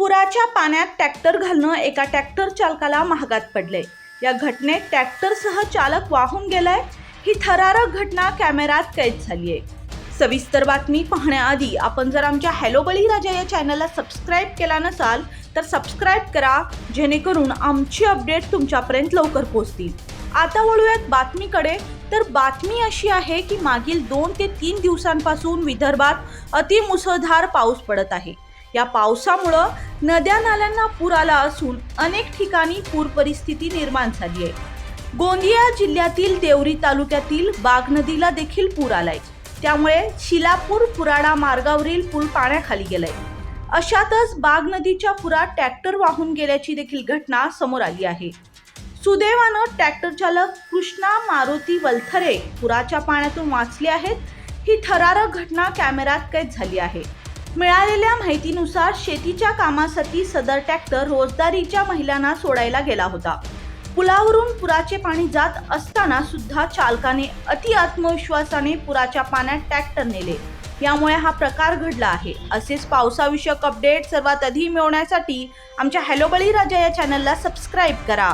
पुराच्या पाण्यात ट्रॅक्टर घालणं एका ट्रॅक्टर चालकाला महागात पडले या घटनेत ट्रॅक्टरसह चालक वाहून गेलाय. ही थरारक घटना कॅमेऱ्यात कैद झाली आहे सविस्तर बातमी पाहण्याआधी आपण जर आमच्या हॅलो बळीराजा या चॅनलला सबस्क्राईब केला नसाल तर सबस्क्राईब करा जेणेकरून आमची अपडेट तुमच्यापर्यंत लवकर पोहोचतील. आता वळूयात बातमीकडे. तर बातमी अशी आहे की मागील दोन ते तीन दिवसांपासून विदर्भात अतिमुसळधार पाऊस पडत आहे. या पावसामुळं नद्या नाल्यांना पूर आला असून अनेक ठिकाणी पूर परिस्थिती निर्माण झाली आहे. गोंदिया जिल्ह्यातील देवरी तालुक्यातील बाग नदीला देखील पूर आलाय. त्यामुळे शिलापूर पुराडा मार्गावरील पूल पाण्याखाली गेलाय. अशातच बाग नदीच्या पुरात ट्रॅक्टर वाहून गेल्याची देखील घटना समोर आली आहे. सुदैवानं ट्रॅक्टर चालक कृष्णा मारुती वलथरे पुराच्या पाण्यातून वाचले आहेत. ही थरारक घटना कॅमेऱ्यात कैद झाली आहे. मिळालेल्या माहितीनुसार शेतीच्या कामासाठी सदर ट्रॅक्टर रोजदारीच्या महिलांना सोडायला गेला होता. पुलावरून पुराचे पाणी जात असताना सुद्धा चालकाने अति आत्मविश्वासाने पुराच्या पाण्यात ट्रॅक्टर नेले. यामुळे हा प्रकार घडला आहे. असेच पावसाविषयक अपडेट सर्वात आधी मिळवण्यासाठी आमच्या हॅलो बळीराजा या चॅनलला सबस्क्राईब करा.